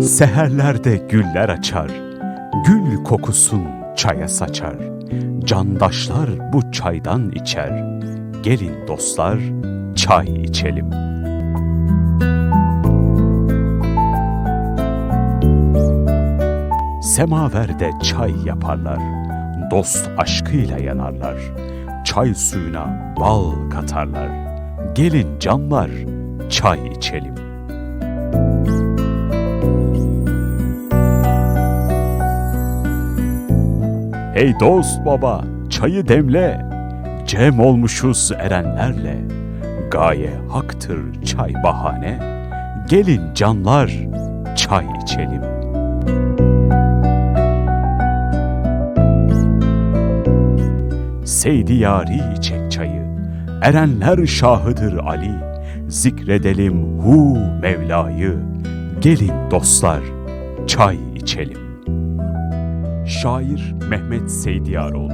Seherlerde güller açar, gül kokusun çaya saçar. Candaşlar bu çaydan içer. Gelin dostlar, çay içelim. Semaverde çay yaparlar. Dost aşkıyla yanarlar. Çay suyuna bal katarlar. Gelin canlar, çay içelim. Hey dost baba, çayı demle. Cem olmuşuz erenlerle. Gaye haktır çay bahane. Gelin canlar, çay içelim. Seydi yari çek çayı. Erenler şahıdır Ali. Zikredelim hu Mevla'yı. Gelin dostlar, çay içelim. Şair Mehmet Seydiyaroğlu